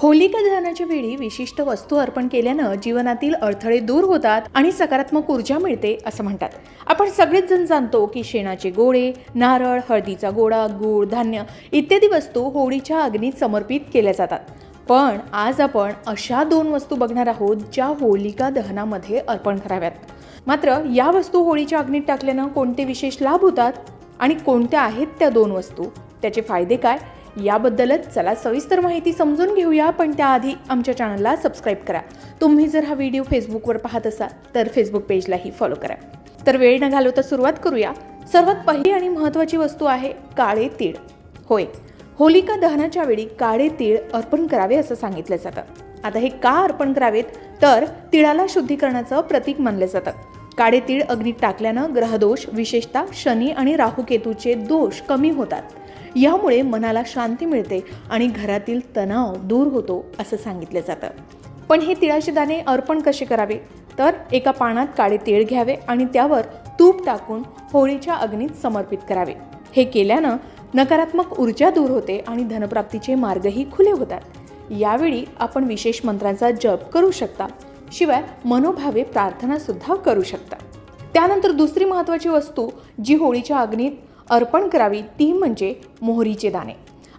होलिका दहनाच्या वेळी विशिष्ट वस्तू अर्पण केल्यानं जीवनातील अडथळे दूर होतात आणि सकारात्मक ऊर्जा मिळते असं म्हणतात. आपण सगळेच जण जाणतो की शेणाचे गोळे नारळ हळदीचा गोळा गूळ धान्य इत्यादी वस्तू होळीच्या अग्नीत समर्पित केल्या जातात. पण आज आपण अशा दोन वस्तू बघणार आहोत ज्या होलिका दहनामध्ये अर्पण कराव्यात. मात्र या वस्तू होळीच्या अग्नीत टाकल्यानं कोणते विशेष लाभ होतात आणि कोणत्या आहेत त्या दोन वस्तू? त्याचे फायदे काय? याबद्दलच चला सविस्तर माहिती समजून घेऊया पण त्याआधी आमच्या चॅनलला सबस्क्राईब करा. तुम्ही जर हा व्हिडिओ फेसबुकवर पाहत असाल तर फेसबुक पेजलाही फॉलो करा. तर वेळ न घालवता सुरुवात करूया. सर्वात पहिली आणि महत्त्वाची वस्तू आहे काळे तीळ. होय होलिका दहनाच्या वेळी काळे तीळ अर्पण करावे असं सांगितलं जातं. आता हे का अर्पण करावेत? तर तिळाला शुद्धीकरणाचं प्रतीक मानलं जातं. काळे तीळ अग्नीत टाकल्यानं ग्रहदोष विशेषतः शनी आणि राहुकेतूचे दोष कमी होतात. यामुळे मनाला शांती मिळते आणि घरातील तणाव दूर होतो असं सांगितलं जातं. पण हे तिळाचे दाणे अर्पण कसे करावे? तर एका पानात काळे तीळ घ्यावे आणि त्यावर तूप टाकून होळीच्या अग्नीत समर्पित करावे. हे केल्यानं नकारात्मक ऊर्जा दूर होते आणि धनप्राप्तीचे मार्गही खुले होतात. यावेळी आपण विशेष मंत्रांचा जप करू शकता शिवाय मनोभावे प्रार्थनासुद्धा करू शकता. त्यानंतर दुसरी महत्त्वाची वस्तू जी होळीच्या अग्नीत अर्पण करावी ती म्हणजे मोहरीचे दाणे.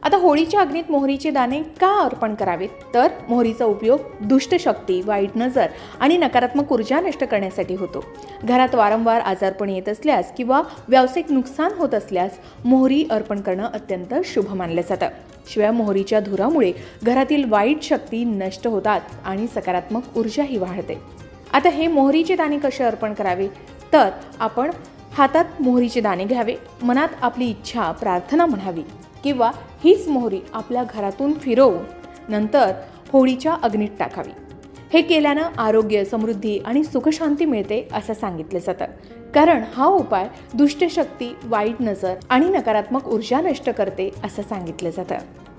आता होळीच्या अग्नीत मोहरीचे दाणे का अर्पण करावेत? तर मोहरीचा उपयोग दुष्ट शक्ती वाईट नजर आणि नकारात्मक ऊर्जा नष्ट करण्यासाठी होतो. घरात वारंवार आजारपण येत असल्यास किंवा व्यावसायिक नुकसान होत असल्यास मोहरी अर्पण करणं अत्यंत शुभ मानलं जातं. शिवाय मोहरीच्या धुरामुळे घरातील वाईट शक्ती नष्ट होतात आणि सकारात्मक ऊर्जाही वाढते. आता हे मोहरीचे दाणे कसे अर्पण करावे? तर आपण हातात मोहरीचे दाणे घ्यावे. मनात आपली इच्छा प्रार्थना म्हणावी. किंवा हीच मोहरी आपल्या घरातून फिरवून नंतर होळीच्या अग्नीत टाकावी. हे केल्यानं आरोग्य समृद्धी आणि सुखशांती मिळते असं सांगितलं जातं. कारण हा उपाय दुष्टशक्ती वाईट नजर आणि नकारात्मक ऊर्जा नष्ट करते असं सांगितलं जातं.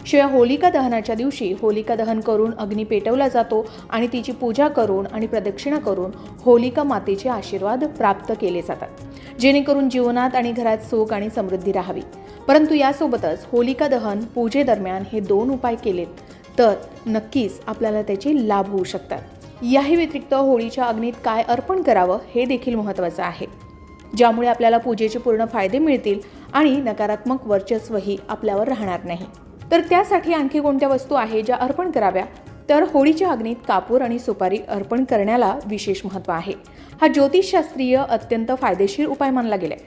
शिवाय होलिका दहनाच्या दिवशी होलिका दहन करून अग्नी पेटवला जातो आणि तिची पूजा करून आणि प्रदक्षिणा करून होलिका मातेचे आशीर्वाद प्राप्त केले जातात. जेणेकरून जीवनात आणि घरात सुख आणि समृद्धी राहावी. परंतु यासोबतच होलिका दहन पूजेदरम्यान हे दोन उपाय केलेत तर नक्कीच आपल्याला त्याचे लाभ होऊ शकतात. याही व्यतिरिक्त होळीच्या अग्नीत काय अर्पण करावं हे देखील महत्त्वाचं आहे. ज्यामुळे आपल्याला पूजेचे पूर्ण फायदे मिळतील आणि नकारात्मक वर्चस्वही आपल्यावर राहणार नाही. तर त्यासाठी आणखी कोणत्या वस्तू आहे ज्या अर्पण कराव्या? तर होळीच्या अग्नीत कापूर आणि सुपारी अर्पण करण्याला विशेष महत्त्व आहे. हा ज्योतिषशास्त्रीय अत्यंत फायदेशीर उपाय मानला गेलाय.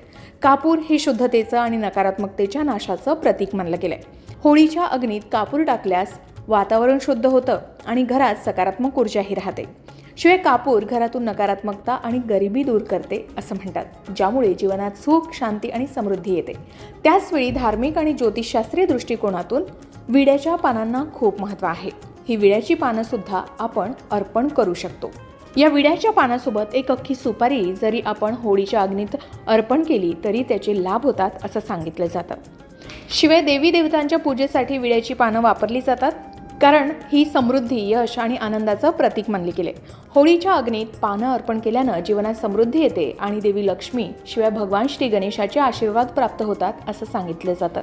कापूर हे शुद्धतेचं आणि नकारात्मकतेच्या नाशाचं प्रतीक मानलं गेलंय. होळीच्या अग्नीत कापूर टाकल्यास वातावरण शुद्ध होतं आणि घरात सकारात्मक ऊर्जाही राहते. शिवाय कापूर घरातून नकारात्मकता आणि गरिबी दूर करते असं म्हणतात ज्यामुळे जीवनात सुख शांती आणि समृद्धी येते. त्याचवेळी धार्मिक आणि ज्योतिषशास्त्रीय दृष्टिकोनातून विड्याच्या पानांना खूप महत्त्व आहे. ही विड्याची पानंसुद्धा आपण अर्पण करू शकतो. या विड्याच्या पानासोबत एक अख्खी सुपारी जरी आपण होळीच्या अग्नीत अर्पण केली तरी त्याचे लाभ होतात असं सांगितलं जातं. शिवाय देवी देवतांच्या पूजेसाठी विड्याची पानं वापरली जातात कारण ही समृद्धी यश आणि आनंदाचं प्रतीक मानले गेले. होळीच्या अग्नीत पानं अर्पण केल्यानं जीवनात समृद्धी येते आणि देवी लक्ष्मी शिवाय भगवान श्री गणेशाचे आशीर्वाद प्राप्त होतात असं सांगितलं जातं.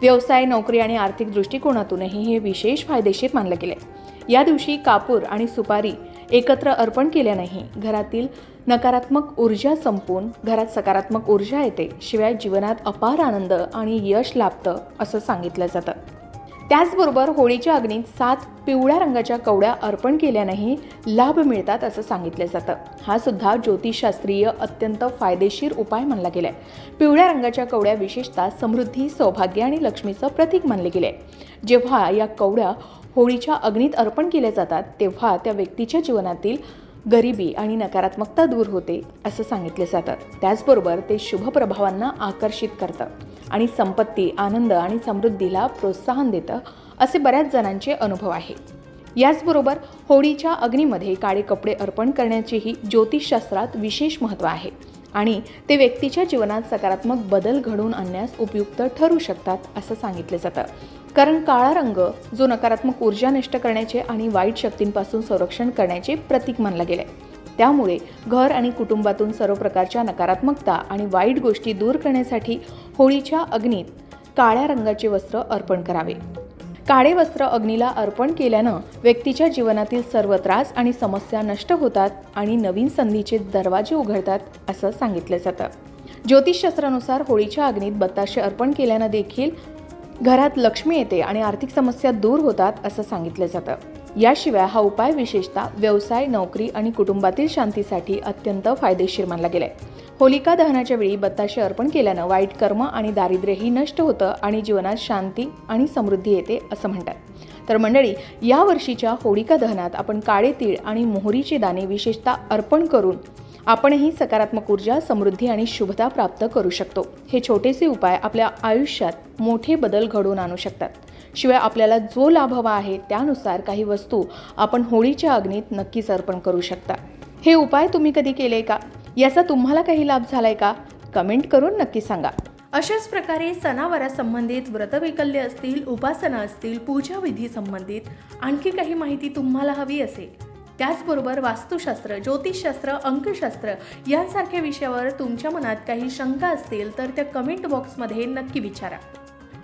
व्यवसाय नोकरी आणि आर्थिक दृष्टिकोनातूनही हे विशेष फायदेशीर मानलं गेलं. या दिवशी कापूर आणि सुपारी एकत्र अर्पण केल्यानेही घरातील नकारात्मक ऊर्जा संपून घरात सकारात्मक ऊर्जा येते शिवाय जीवनात अपार आनंद आणि यश लाभतं असं सांगितलं जातं. त्याचबरोबर होळीच्या अग्नीत सात पिवळ्या रंगाच्या कवड्या अर्पण केल्यानेही लाभ मिळतात असं सांगितलं जातं. हा सुद्धा ज्योतिषशास्त्रीय अत्यंत फायदेशीर उपाय मानला गेलाय. पिवळ्या रंगाच्या कवड्या विशेषतः समृद्धी सौभाग्य आणि लक्ष्मीचं प्रतीक मानले गेले. जेव्हा या कवड्या होळीच्या अग्नीत अर्पण केल्या जातात तेव्हा त्या व्यक्तीच्या जीवनातील गरिबी आणि नकारात्मकता दूर होते असं सांगितले जातं. त्याचबरोबर ते शुभ प्रभावांना आकर्षित करतं आणि संपत्ती आनंद आणि समृद्धीला प्रोत्साहन देतं असे बऱ्याच जणांचे अनुभव आहे. याचबरोबर होळीच्या अग्नीमध्ये काळे कपडे अर्पण करण्याचेही ज्योतिषशास्त्रात विशेष महत्त्व आहे. आणि ते व्यक्तीच्या जीवनात सकारात्मक बदल घडवून आणण्यास उपयुक्त ठरू शकतात असं सांगितलं जातं. कारण काळा रंग जो नकारात्मक ऊर्जा नष्ट करण्याचे आणि वाईट शक्तींपासून संरक्षण करण्याचे प्रतीक मानला गेले त्यामुळे घर आणि कुटुंबातून सर्व प्रकारच्या नकारात्मकता आणि वाईट गोष्टी दूर करण्यासाठी होळीच्या अग्नीत काळ्या रंगाचे वस्त्र अर्पण करावे. काळे वस्त्र अग्नीला अर्पण केल्यानं व्यक्तीच्या जीवनातील सर्व त्रास आणि समस्या नष्ट होतात आणि नवीन संधीचे दरवाजे उघडतात असं सांगितलं जातं. ज्योतिषशास्त्रानुसार होळीच्या अग्नीत बत्ताशे अर्पण केल्यानं देखील घरात लक्ष्मी येते आणि आर्थिक समस्या दूर होतात असं सांगितलं जातं. याशिवाय हा उपाय विशेषतः व्यवसाय नोकरी आणि कुटुंबातील शांतीसाठी अत्यंत फायदेशीर मानला गेलाय. होलिका दहनाच्या वेळी बत्ताशे अर्पण केल्यानं वाईट कर्म आणि दारिद्र्यही नष्ट होतं आणि जीवनात शांती आणि समृद्धी येते असं म्हणतात. तर मंडळी या वर्षीच्या होलिका दहनात आपण काळे तीळ आणि मोहरीचे दाणे विशेषतः अर्पण करून आपणही सकारात्मक ऊर्जा समृद्धी आणि शुभता प्राप्त करू शकतो. हे छोटेसे उपाय आपल्या आयुष्यात मोठे बदल घडवून आणू शकतात. शिवाय आपल्याला जो लाभ हवा आहे त्यानुसार काही वस्तू आपण होळीच्या अग्नीत नक्कीच अर्पण करू शकता. हे उपाय तुम्ही कधी केले का? याचा तुम्हाला काही लाभ झालाय का? कमेंट करून नक्की सांगा. अशाच प्रकारे सणावारासंबंधित व्रतवैकल्य असतील उपासना असतील पूजाविधी संबंधित आणखी काही माहिती तुम्हाला हवी असेल. त्याचबरोबर वास्तुशास्त्र ज्योतिषशास्त्र अंकशास्त्र यांसारख्या विषयावर तुमच्या मनात काही शंका असतील तर त्या कमेंट बॉक्समध्ये नक्की विचारा.